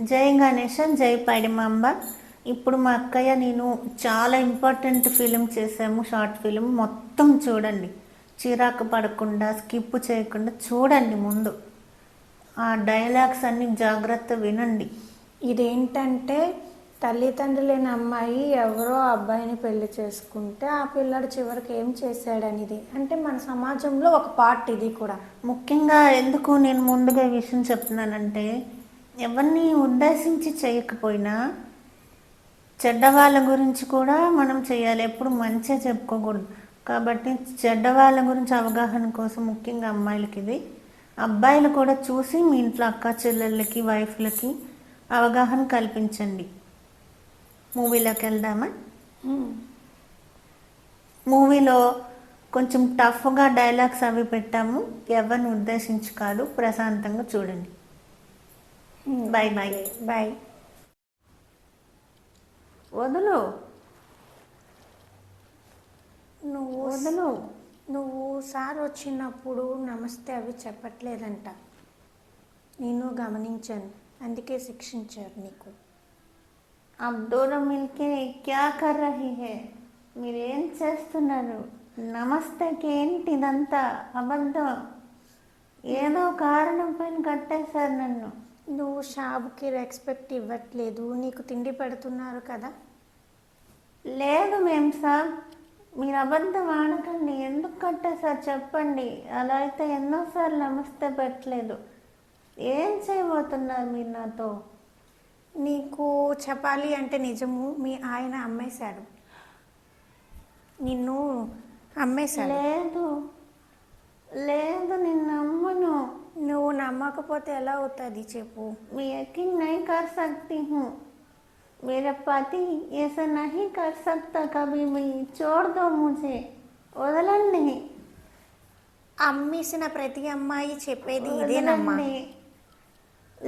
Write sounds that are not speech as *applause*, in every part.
జై గణేష జై పడిమాంబ. ఇప్పుడు మా అక్కయ్య నేను చాలా ఇంపార్టెంట్ ఫిలిం చేసాము షార్ట్ ఫిలిం. మొత్తం చూడండి. చిరాకు పడకుండా స్కిప్ చేయకుండా చూడండి ముందు. ఆ డైలాగ్స్ అన్ని జాగ్రత్త వినండి. ఇదేంటంటే తల్లిదండ్రులు లేని అమ్మాయి ఎవరో అబ్బాయిని పెళ్ళి చేసుకుంటే ఆ పిల్లడు చివరికి ఏం చేశాడనిది. అంటే మన సమాజంలో ఒక పార్ట్ ఇది కూడా. ముఖ్యంగా ఎందుకు నేను ముందుగా విషయం చెప్తున్నానంటే ఎవరిని ఉద్దేశించి చేయకపోయినా చెడ్డ వాళ్ళ గురించి కూడా మనం చేయాలి. ఎప్పుడు మంచిగా చెప్పుకోకూడదు. కాబట్టి చెడ్డ వాళ్ళ గురించి అవగాహన కోసం ముఖ్యంగా అమ్మాయిలకి ఇది. అబ్బాయిలు కూడా చూసి మీ ఇంట్లో అక్క చెల్లెళ్ళకి వైఫ్లకి అవగాహన కల్పించండి. మూవీలోకి వెళ్దామా? మూవీలో కొంచెం టఫ్గా డైలాగ్స్ అవి పెట్టాము. ఎవరిని ఉద్దేశించి కాదు. ప్రశాంతంగా చూడండి. బాయ్ బాయ్ బాయ్ వదులు నువ్వు వదులు నువ్వు సార్ వచ్చినప్పుడు నమస్తే అవి చెప్పట్లేదంట నేను గమనించాను అందుకే శిక్షించారు నీకు अब दोनों मिलके क्या कर रही है మీరేం చేస్తున్నారు నమస్తేకి ఏంటి ఇదంతా అబద్ధం ఏదో కారణం పైన కట్టేశారు నన్ను నువ్వు షాబుకి రెస్పెక్ట్ ఇవ్వట్లేదు నీకు తిండి పెడుతున్నారు కదా. లేదు మేం సాబ్ మీరు అబద్ధం ఆడకండి ఎందుకు కట్టేశారు చెప్పండి. అలా అయితే ఎన్నోసార్లు నమస్తే పెట్టలేదు. ఏం చేయబోతున్నారు మీరు నాతో? నీకు చెప్పాలి అంటే నిజము మీ ఆయన అమ్మేశాడు. నిన్ను అమ్మేశాడు. లేదు లేదు నేను నమ్మను నువ్వు నమ్మకపోతే ఎలా అవుతుంది చెప్పు मैं यकीन नहीं कर सकती हूँ मेरा पति ऐसा नहीं कर सकता कभी भी छोड़ दो मुझे వదలండి అమ్మేసిన ప్రతి అమ్మాయి చెప్పేది ఇదేనమ్మా వదలండి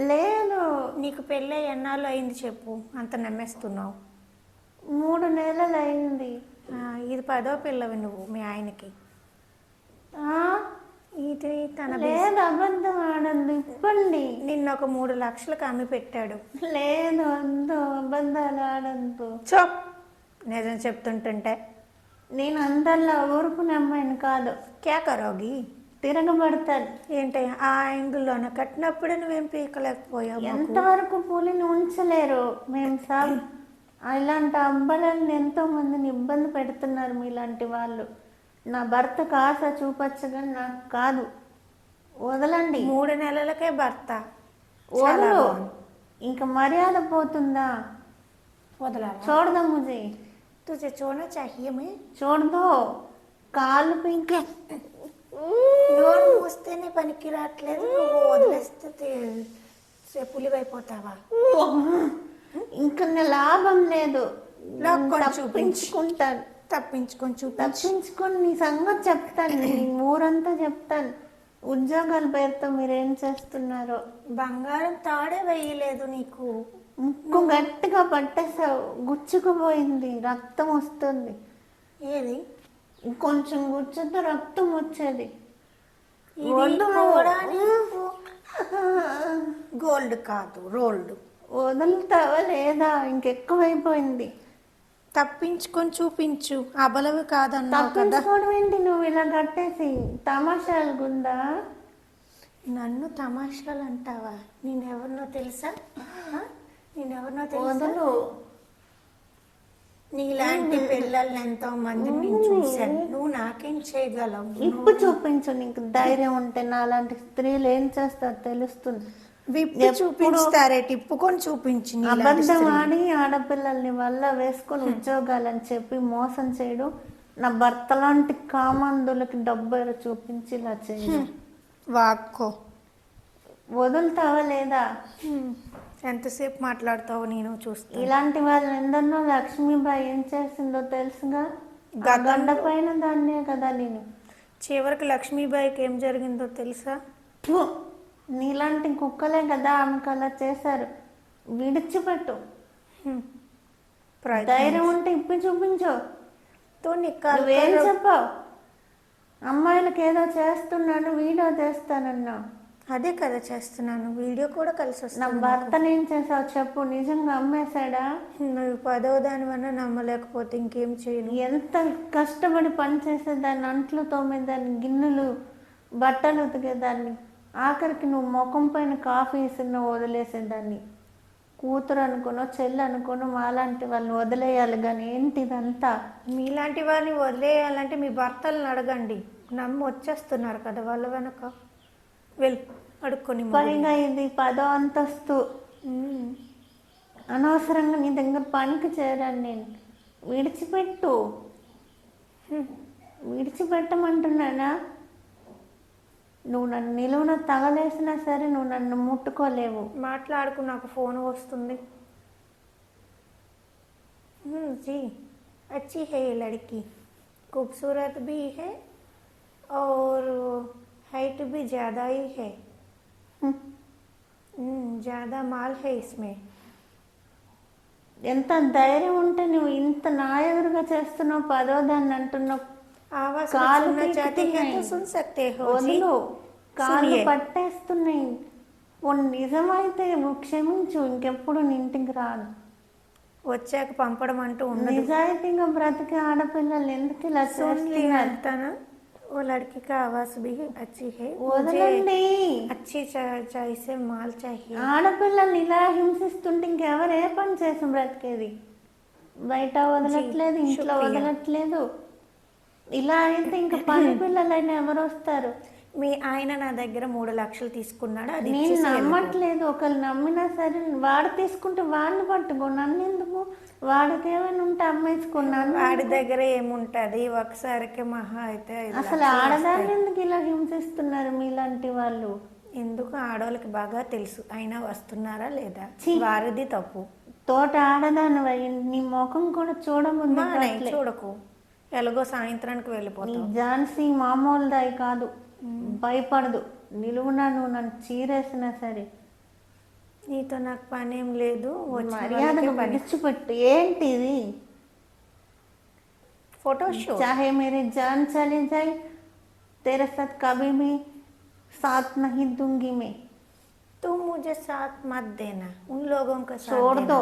లేదు నీకు పెళ్ళై ఎన్నాళ్ళు అయింది చెప్పు అంత నమ్మేస్తున్నావు మూడు నెలలు అయింది ఆ, ఇది పదో పిల్లవి నువ్వు మీ ఆయనకి ఆ? ఇది తన లేదు అబద్ధం ఆడద్దు ఇప్పండి నిన్న ఒక మూడు లక్షలకు అమ్మి పెట్టాడు. లేదు వద్దు అబద్ధాలు ఆడద్దు చో నిజం చెప్తుంటుంటే. నేను అందరిలో ఊరుకునే అమ్మాయిని కాదు. క్యా కరోగి తిరగబడతాను. ఏంటి ఆ యాంగిల్లోన కట్టినప్పుడే నువ్వేం పీకలేకపోయావు. ఎంతవరకు పులిని ఉంచలేరు. మేము సార్ ఇలాంటి అబ్బాయిలను ఎంతో మందిని ఇబ్బంది పెడుతున్నారు మీలాంటి వాళ్ళు. నా భర్తకు ఆశ చూపచ్చగా నాకు కాదు. వదలండి. మూడు నెలలకే భర్త. వదలు. ఇంకా మర్యాద పోతుందా? వదలాలా? చూడదా ముజే. తుజే చోనా చాహియే మే. చూడదు. కాళ్ళు పీకే. నోరు మూస్తేనే పనికి రావట్లేదు నువ్వు వదిలేస్తే పులివైపోతావా? ఇంకా నా లాభం లేదు. లాక్కొని చూపించు. తప్పించుకొని చూపించు తప్పించుకొని నీ సంగతి చెప్తాను నీ ఊరంతా చెప్తాను. ఉద్యోగాల పేరుతో మీరేం చేస్తున్నారో? బంగారం తాడే వేయలేదు నీకు. ముక్కు గట్టిగా పట్టేసావు గుచ్చుకుపోయింది రక్తం వస్తుంది. ఏది? కొంచెం గుచ్చుతో రక్తం వచ్చేది. గోల్డ్ కాదు రోల్డ్. వదులుతావా లేదా? ఇంకెక్కువైపోయింది. తప్పించుకొని చూపించు. అబలవి కాదన్నావు కదా. తప్పించుకోవడం ఏంటి నువ్వు? ఇలా కట్టేసి తమాషాలు గుందా నన్ను తమాషాలు అంటావా నేనెవరినో తెలుసా? నేనెవరినో తెలుసా? వదులు. నీలాంటి పిల్లల్ని ఎంతో మందిని నేను చూశాను. నువ్వు నాకేం చేయగలవు? ఇప్పు చూపించు నీకు ధైర్యం ఉంటే నాలాంటి స్త్రీలు ఏం చేస్తారో తెలుస్తుంది. విప్పి చూపించుతారే తిప్పుకొని చూపించు అబద్ధం. ఆడి ఆడపిల్లల్ని వల్ల వేసుకొని ఉద్యోగాలని చెప్పి మోసం చేయడం నా భర్త లాంటి కామందులకి డబ్బు చూపించి ఇలా చేయడం. వాక్కో. వదులుతావా లేదా. ఎంతసేపు మాట్లాడతావో నేను చూస్తాను. ఇలాంటి వాళ్ళని ఎందరినో లక్ష్మీబాయి ఏం చేసిందో తెలుసుగా? గండ పైన దాన్నే కదా నేను. చివరికి లక్ష్మీబాయికి ఏం జరిగిందో తెలుసా! నీలాంటి కుక్కలే కదా ఆమెకు అలా చేశారు. విడిచిపెట్టు. ధైర్యం ఉంటే ఇప్పి చూపించు. నువ్వేం చెప్పావు? అమ్మాయిలకి ఏదో చేస్తున్నాను వీడియో చేస్తానన్నా అదే కదా చేస్తున్నాను. వీడియో కూడా కలిసి నా వస్తుంది భర్తను ఏం చేసావు చెప్పు. నిజంగా అమ్మేశాడా నువ్వు పదో దాని వల్ల నమ్మలేకపోతే ఇంకేం చేయను. ఎంత కష్టపడి పని చేసేదాన్ని అంట్లు తోమేదాన్ని గిన్నెలు బట్టలు ఉతికేదాన్ని. ఆఖరికి నువ్వు ముఖం పైన కాఫీ ఇస్తున్న వదిలేసేదాన్ని కూతురు అనుకోనో చెల్లి అనుకోనో మాలాంటి వాళ్ళని వదిలేయాలి కానీ ఏంటి ఇదంతా మీలాంటి వారిని వదిలేయాలంటే మీ భర్తలను అడగండి. నమ్మి వచ్చేస్తున్నారు కదా వాళ్ళ వెనక. వెళ్ళు అడుక్కొని. పైగా ఇది పదో అంతస్తు. అనవసరంగా నీ దగ్గర పనికి చేరాను నేను. విడిచిపెట్టు. విడిచిపెట్టమంటున్నానా? నువ్వు నన్ను నిలువున తగలేసినా సరే నువ్వు నన్ను ముట్టుకోలేవు మాట్లాడుకు నాకు ఫోన్ వస్తుంది हम्म, जी अच्छी है ये लड़की खूबसूरत भी है और हाइट भी ज़्यादा ही है హ్మ్. हम्म, ज़्यादा माल है इसमें ఎంత ధైర్యం ఉంటే నువ్వు ఇంత నా ఎదురుగా చేస్తున్నావు పదో దాన్ని అంటున్నావు आवाज కాలు सुनना चाहते हैं तो పీకుతున్నాయి. सुन सकते हो जी వదులు కాళ్ళు सुनिए। పట్టేస్తున్నాయి ఓ నిజమైతే నువ్వు క్షమించు ఇంకెప్పుడు నీ ఇంటికి రాను వచ్చాక పంపడం అంటూ ఉండదు నిజాయితీగా బ్రతికే ఆడపిల్లలు ఎందుకు ఇలా सुन लिया చేస్తున్నారు था ना वो लड़की का आवाज भी अच्छी है मुझे వదలండి अच्छी चा- चाय से माल चाहिए ఆడపిల్లల్ని ఇలా హింసిస్తుంటే ఇంకెవరు ఏ పని చేసి బ్రతికేది బయట వదలట్లేదు జీ, ఇంట్లో శుక్రియా. వదలట్లేదు ఇలా అయితే ఇంకా పని పిల్లలైనా ఎవరు వస్తారు? మీ ఆయన నా దగ్గర మూడు లక్షలు తీసుకున్నాడు అది నేను. నమ్మట్లేదు. ఒకళ్ళు నమ్మినా సరే వాడు తీసుకుంటే వాడిని పట్టుకో. నన్ను ఎందుకు? వాడికి ఏమైనా ఉంటే అమ్మేసుకున్నాను వాడి దగ్గర ఏముంటది? ఒకసారికి మహా అయితే అసలు ఆడదాన్ని. ఎందుకు ఇలా హింసిస్తున్నారు మీలాంటి వాళ్ళు? ఎందుకు? ఆడవాళ్ళకి బాగా తెలుసు. అయినా వస్తున్నారా లేదా. వారిది తప్పు. తోట ఆడదాని నీ ముఖం కూడా చూడముందు చూడకు. ఎలాగో సాయంత్రానికి నీ వెళ్ళిపోతావు ఝాన్సీ మామూలుదాయి కాదు భయపడదు నిలువున నువ్వు నన్ను చీరేసినా సరే నీతో నాకు పని ఏం లేదు వచ్చిన మర్యాదగా వాళ్ళకే పని విడిచిపెట్టు ఏంటి ఇది ఫోటో షూట్ चाहे मेरी जान चली जाए तेरे साथ कभी भी साथ नहीं दूंगी मैं तुम मुझे साथ मत देना उन लोगों का साथ छोड़ देना। दो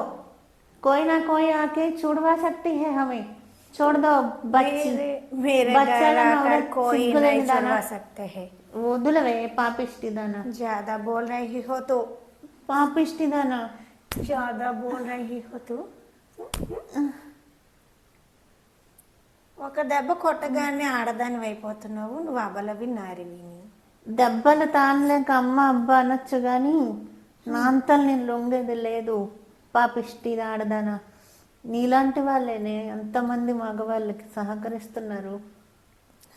कोई ना कोई आके छुड़वा सकती है हमें छोड़ दो बच्ची मेरे मेरे बच्चा घर ना आकर औरत कोई सिग्गल नहीं दाना। छुड़वा सकते हैं వదులవే పాపిష్టిదానా ज्यादा बोल रही हो तो పాపిష్టిదానా ज्यादा बोल रही हो तो ఒక దెబ్బ కొట్టగానే ఆడదాని అయిపోతున్నావు నువ్వు అబలవి నారివిని దెబ్బలు తానలేక అమ్మ అబ్బా అనొచ్చు కానీ నా అంతలు నేను లొంగేది లేదు పాపిష్టి ఆడదానా నీలాంటి వాళ్ళేనే ఎంతమంది మగవాళ్ళకి సహకరిస్తున్నారు.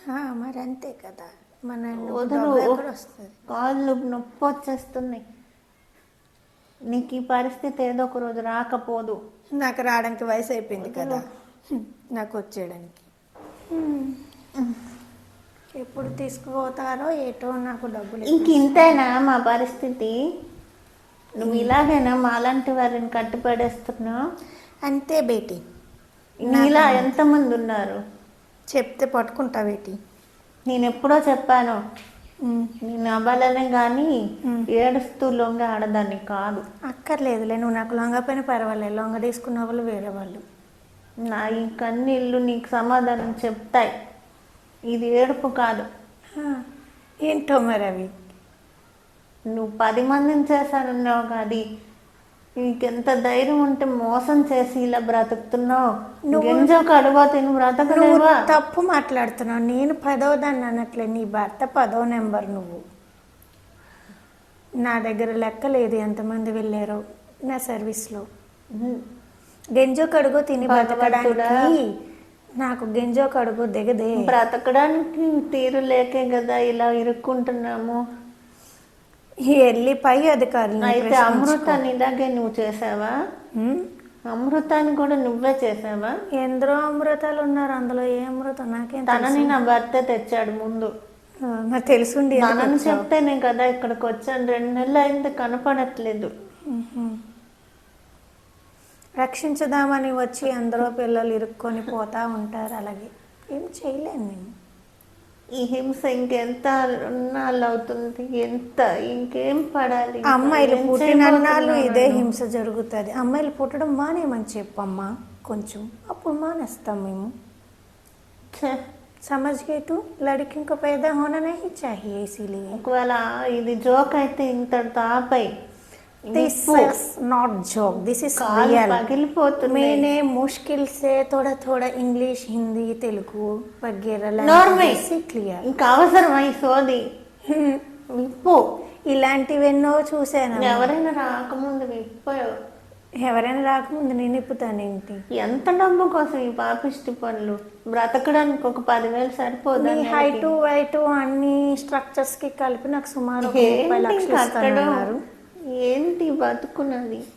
మరి అంతే కదా. మన కాళ్ళు నొప్పి వచ్చేస్తున్నాయి. నీకు ఈ పరిస్థితి ఏదో ఒక రోజు రాకపోదు. నాకు రావడానికి వయసు అయిపోయింది కదా. నాకు వచ్చేయడానికి. ఎప్పుడు తీసుకుపోతారో ఏటో నాకు డబ్బులు ఇంక ఇంతేనా మా పరిస్థితి? నువ్వు ఇలాగైనా మాలాంటి వారిని కట్టుపడేస్తున్నావు అంతే బేటీ. నీలా ఎంతమంది ఉన్నారు చెప్తే పట్టుకుంటా బేటీ. నేను ఎప్పుడో చెప్పాను నేను అవ్వాలనే కానీ. ఏడుస్తూ లొంగ ఆడదాన్ని కాదు. అక్కర్లేదులే నువ్వు నాకు లొంగ పైన పర్వాలేదు. లొంగ తీసుకున్న వాళ్ళు వేరే వాళ్ళు. నా ఈ కన్నీళ్ళు నీకు సమాధానం చెప్తాయి. ఇది ఏడుపు కాదు. ఏంటో మరి అవి? నువ్వు పది మందిని చేశానన్నావు కాదు నీకెంత ధైర్యం ఉంటే మోసం చేసి ఇలా బ్రతుకుతున్నావు? నువ్వు- గింజో కడుగో తిని బ్రతకలేవా? తప్పు మాట్లాడుతున్నావు. నేను పదవ దాన్ని అనట్లే. నీ భర్త పదో నెంబర్ నువ్వు. నా దగ్గర లెక్క లేదు ఎంతమంది వెళ్ళారో నా సర్వీస్లో. గెంజో కడుగు తిని. బతకడానికి నాకు గెంజో కడుగు దిగదే. బ్రతకడానికి తీరు లేకే కదా ఇలా ఇరుక్కుంటున్నాము. ఈ వెళ్ళి పై అధికారులు అయితే అమృతాన్ని ఇలాగే నువ్వు చేసావా? అమృతాన్ని కూడా నువ్వే చేసావా? ఎందరో అమృతాలు ఉన్నారు అందులో ఏ అమృతం? నాకేం తనని నా భర్త తెచ్చాడు ముందు. నాకు తెలుసుండి తనని? చెప్తేనే కదా ఇక్కడికి వచ్చాను రెండు నెలలు అయింది కనపడట్లేదు. రక్షించుదామని వచ్చి అందరూ పిల్లలు ఇరుక్కొని పోతా ఉంటారు అలాగే. ఏం చేయలేను నేను. ఈ హింస ఇంకెంత ఉన్నాళ్ళు అవుతుంది ఎంత ఇంకేం పడాలి ఇంకా? అమ్మాయిలు ఏం పుట్టినన్నాళ్ళు చేయబోతున్నావు ఇదే నన్ను? హింస జరుగుతుంది అమ్మాయిలు పుట్టడం మానేమని చెప్పమ్మా కొంచెం అప్పుడు మానేస్తాం మేము ఛే, समझ गए तू लड़कियों को पैदा होना नहीं चाहिए इसीलिए ఒకవేళ ఇది జోక్ అయితే ఇంతటితో ఆపై దిస్ నాట్ దిస్ మేనే ముష్కిల్ థోడా థోడా ఇంగ్లీష్ హిందీ తెలుగు వగేరా నార్మల్ క్లియర్ ఇంకా అవసరమై సోది. *laughs* విప్పు. ఇలాంటివెన్నో చూసాను ఎవరైనా రాకముందు విప్ప. ఎవరైనా రాకముందు నేను ఇప్పుతానేంటి ఎంత డబ్బు కోసం ఈ పాపిష్టి పనులు? బ్రతకడానికి ఒక పదివేలు సరిపోదు హైటు వైటు అన్ని స్ట్రక్చర్స్కి కలిపి నాకు సుమారు లక్షలు ఏంటి బతుకున్నది?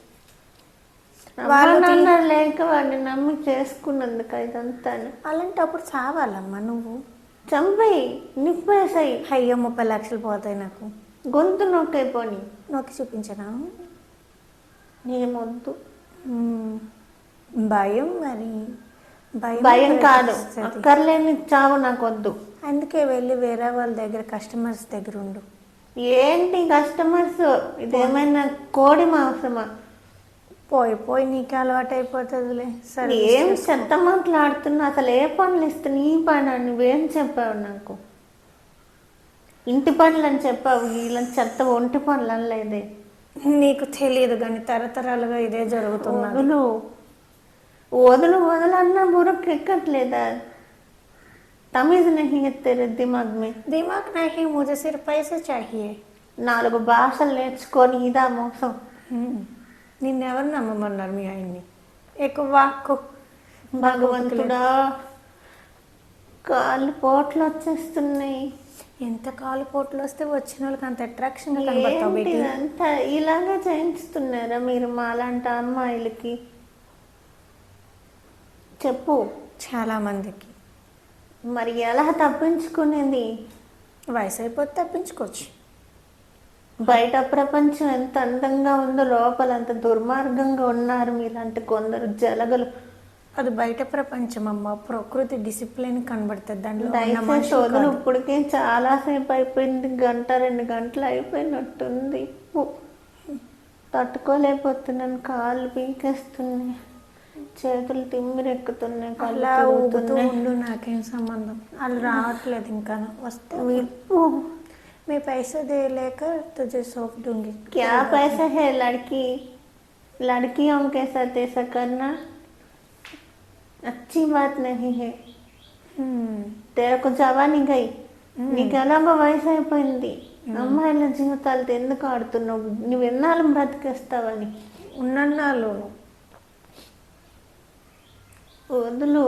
నాన్న లేక వాడిని నమ్మి చేసుకున్నందుకు ఇదంతా అలాంటప్పుడు చావాలమ్మా నువ్వు? చంపేయి నిప్పేసాయి. అయ్యో ముప్పై లక్షలు పోతాయి నాకు. గొంతు నొక్కైపోని నొక్కి చూపించనా? నేమొద్దు. భయం మరి. భయం కాదు. ప్రవేశిస్తది. అక్కర్లేని చావు నాకు వద్దు అందుకే వెళ్ళి వేరే వాళ్ళ దగ్గర కస్టమర్స్ దగ్గర ఉండు. ఏంటి కస్టమర్స్? ఇదేమైనా కోడి మాంసమా? పోయి పోయి నీకు అలవాటు అయిపోతుందిలే సరే ఏం చెత్త మాట్లాడుతున్నా? అసలు ఏ పనులు ఇస్తున్నా ఈ పని? అని నువ్వేం చెప్పావు నాకు? ఇంటి పనులు అని చెప్పావు. ఇలా చెత్త ఒంటి పనులు అనలేదే నీకు తెలియదు కానీ తరతరాలుగా ఇదే జరుగుతున్నది. వదులు. వదులు వదులు అన్నా బుర్రకు ఎక్కట్లేదా? తమిజ్ నహీ తెరే దిమాగ్ మే దిమాగ్ నహీ ముజే సిర్ పైసే చాహియే నాలుగు భాషలు నేర్చుకొని ఇదా మోసం నిన్నెవరు నమ్మమన్నారు మీ ఆయన్ని ఎక్కువ వాక్కు భగవంతుడా కాళ్ళు పోట్లు వచ్చేస్తున్నాయి ఎంత కాలు పోట్లు వస్తే వచ్చిన వాళ్ళకి అంత అట్రాక్షన్ అంత? ఇలాగే చేయించుతున్నారా మీరు మాలాంటి అమ్మాయిలకి? చెప్పు. చాలా మందికి. మరి ఎలా తప్పించుకునేది? వయసు అయిపోతే తప్పించుకోవచ్చు. బయట ప్రపంచం ఎంత అందంగా ఉందో లోపల అంత దుర్మార్గంగా ఉన్నారు మీలాంటి కొందరు జలగలు. అది బయట ప్రపంచం అమ్మ. ప్రకృతి డిసిప్లిన్ కనబడుతుంది. దాంట్లో కాదు. ఇప్పటికే చాలాసేపు అయిపోయింది. గంట రెండు గంటలు అయిపోయినట్టుంది. తట్టుకోలేకపోతున్నాను. కాళ్ళు పీకేస్తున్నాయి. చేతులు తిమ్మిరెక్కుతున్నాయి కళ్ళు అలా ఊగుతూ తిరుగుతున్నాయి. ఉండు నాకేం సంబంధం వాళ్ళు రావట్లేదు ఇంకా వస్తే విప్పు मैं पैसे दे लेकर तुझे सौंप दूंगी क्या पैसा है लड़की लड़कियों के साथ ऐसा करना अच्छी बात नहीं है हम्म, तेरा को జవాని గై నీకు ఎలాగో వయసు అయిపోయింది అమ్మాయిల జీవితాలతో ఎందుకు ఆడుతున్నావు నువ్వు ఎన్నాళ్ళు బ్రతికేస్తావని ఉన్నన్నాళ్ళు వదులు.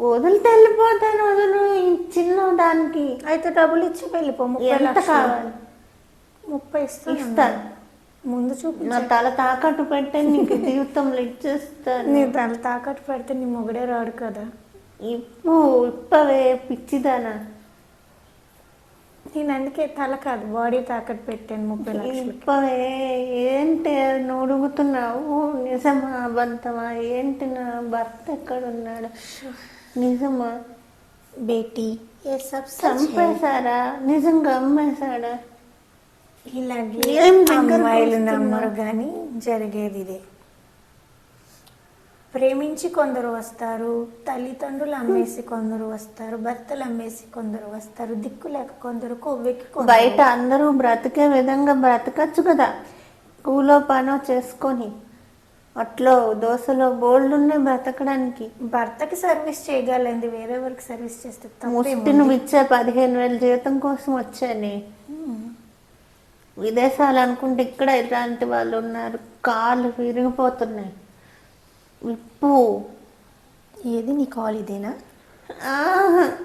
వదిలితే వెళ్ళిపోతాను వదులు చిన్న దానికి. అయితే డబ్బులు ఇచ్చి వెళ్ళిపో ముప్పై ఎంత కావాలి? ముప్పై ఇస్తాను ఇస్తాను ముందు చూపి నా తల తాకట్టు పెట్టే నీకు జీవితంలో ఇచ్చేస్తాను నీ తల తాకట్టు పెడితే నీ మొగుడే రాడు కదా. ఇప్పు ఇప్పవే పిచ్చిదానా. నేను అందుకే తల కాదు బాడీ తాకట్టు పెట్టాను ముప్పై లక్షలకి. ఏంటి నువ్వు అడుగుతున్నావు నిజమా అబద్ధమా? ఏంటి నా భర్త ఎక్కడున్నాడు? నిజమా? బేటీ. చంపేశారా? నిజంగా అమ్మేశాడా? దగ్గరకు అమ్మాయిలు? నమ్మరు కానీ జరిగేది ఇదే. ప్రేమించి కొందరు వస్తారు తల్లిదండ్రులు అమ్మేసి కొందరు వస్తారు భర్తలు అమ్మేసి కొందరు వస్తారు దిక్కు లేక కొందరు కొవ్వెక్కి బయట అందరూ బ్రతికే విధంగా బ్రతకచ్చు కదా. కూలో పనో చేసుకొని అట్లో దోశలో బోల్డ్ ఉన్నాయి బ్రతకడానికి. భర్తకి సర్వీస్ చేయగలండి వేరే వారికి సర్వీస్ చేస్తే ముష్టి? నువ్వు ఇచ్చే పదిహేను వేల జీతం కోసం వచ్చానే. విదేశాలు అనుకుంటే ఇక్కడ ఇలాంటి వాళ్ళు ఉన్నారు కాళ్ళు విరిగిపోతున్నాయి. విప్పు ఏది? నీ కాల్ ఇదేనా?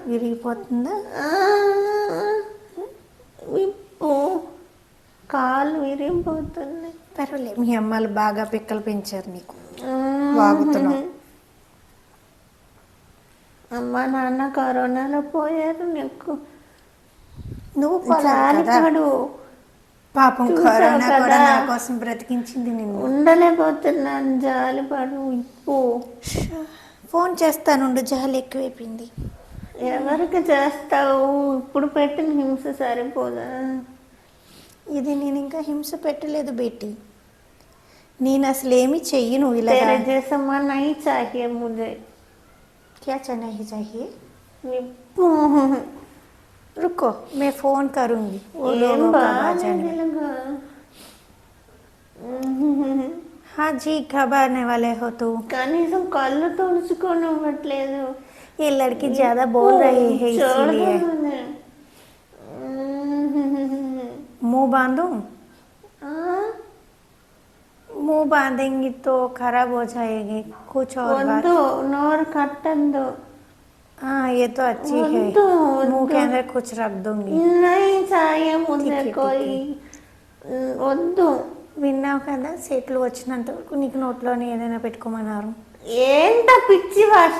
విరిగిపోతుందా. విప్పు కాళ్ళు విరిగిపోతున్నాయి పర్వాలేదు. మీ అమ్మాలు బాగా పిక్కలు పెంచారు నీకు. వాగుతున్నావు. అమ్మ నాన్న కరోనాలో పోయారు నీకు. నువ్వు పోలేదు పాపం చూసావు కరోనా కూడా కదా. నా కోసం బ్రతికించింది నిన్ను ఉండలేకపోతున్నాను జాలిపడు ఇప్పు ఫోన్ చేస్తానుండు జాలి ఎక్కువైపోయింది ఎవరికి చేస్తావు ఇప్పుడు పెట్టిన హింస సరిపోదా ఇది నేను ఇంకా హింస పెట్టలేదు బేటి నేను అసలు ఏమి చెయ్యను ఇలా तेरे जैसा मन नहीं चाहिए मुझे क्या चाहिए ही चाहिए నిప్పు रुको मैं फ़ोन करूँगी। वो लोगों का आवाज़ हाँ जी घबराने वाले हो तो। कहीं कल तुड़चुकोवट ये लड़की ज़्यादा बोल रही है इसलिए। मुँह बांधू? मुँह बांधेंगी तो खराब हो जाएगी। कुछ और बात। दो नोर कटन दो। हाँ ये तो अच्छी है वद्दू, मुंह के वद्दू। अंदर कुछ रख दूंगी नहीं चाहिए मुझे ठीक है, कोई వద్దు విన్నావు కదా సీట్లు వచ్చినంత వరకు నీకు నోట్లోనే ఏదైనా పెట్టుకోమన్నారు ఏంట పిచ్చి భాష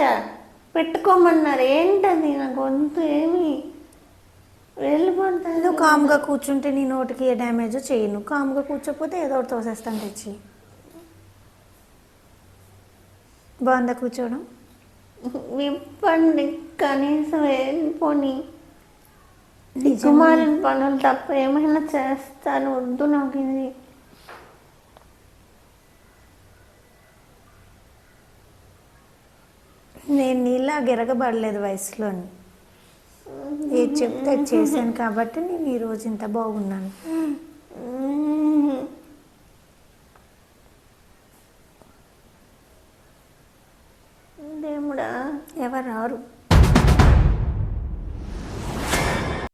పెట్టుకోమన్నారు ఏంటది నాకు గొంతు ఏమి వెళ్ళిపోతాను నువ్వు కామ్గా కూర్చుంటే నీ నోటికి ఏ డ్యామేజ్ చేయను కామ్గా కూర్చోపోతే ఏదో ఒకటి తోసేస్తాను తెచ్చి బాగుందా కూర్చోవడం విప్పండి కనీసం వెళ్ళిపోని. దిక్కుమాలిన పనులు తప్ప ఏమైనా చేస్తాను వద్దు నాకు ఇది. నేను నీలా గిరగబడలేదు వయసులోని. ఏది చెప్తే చేశాను *laughs* కాబట్టి నేను ఈరోజు ఇంత బాగున్నాను.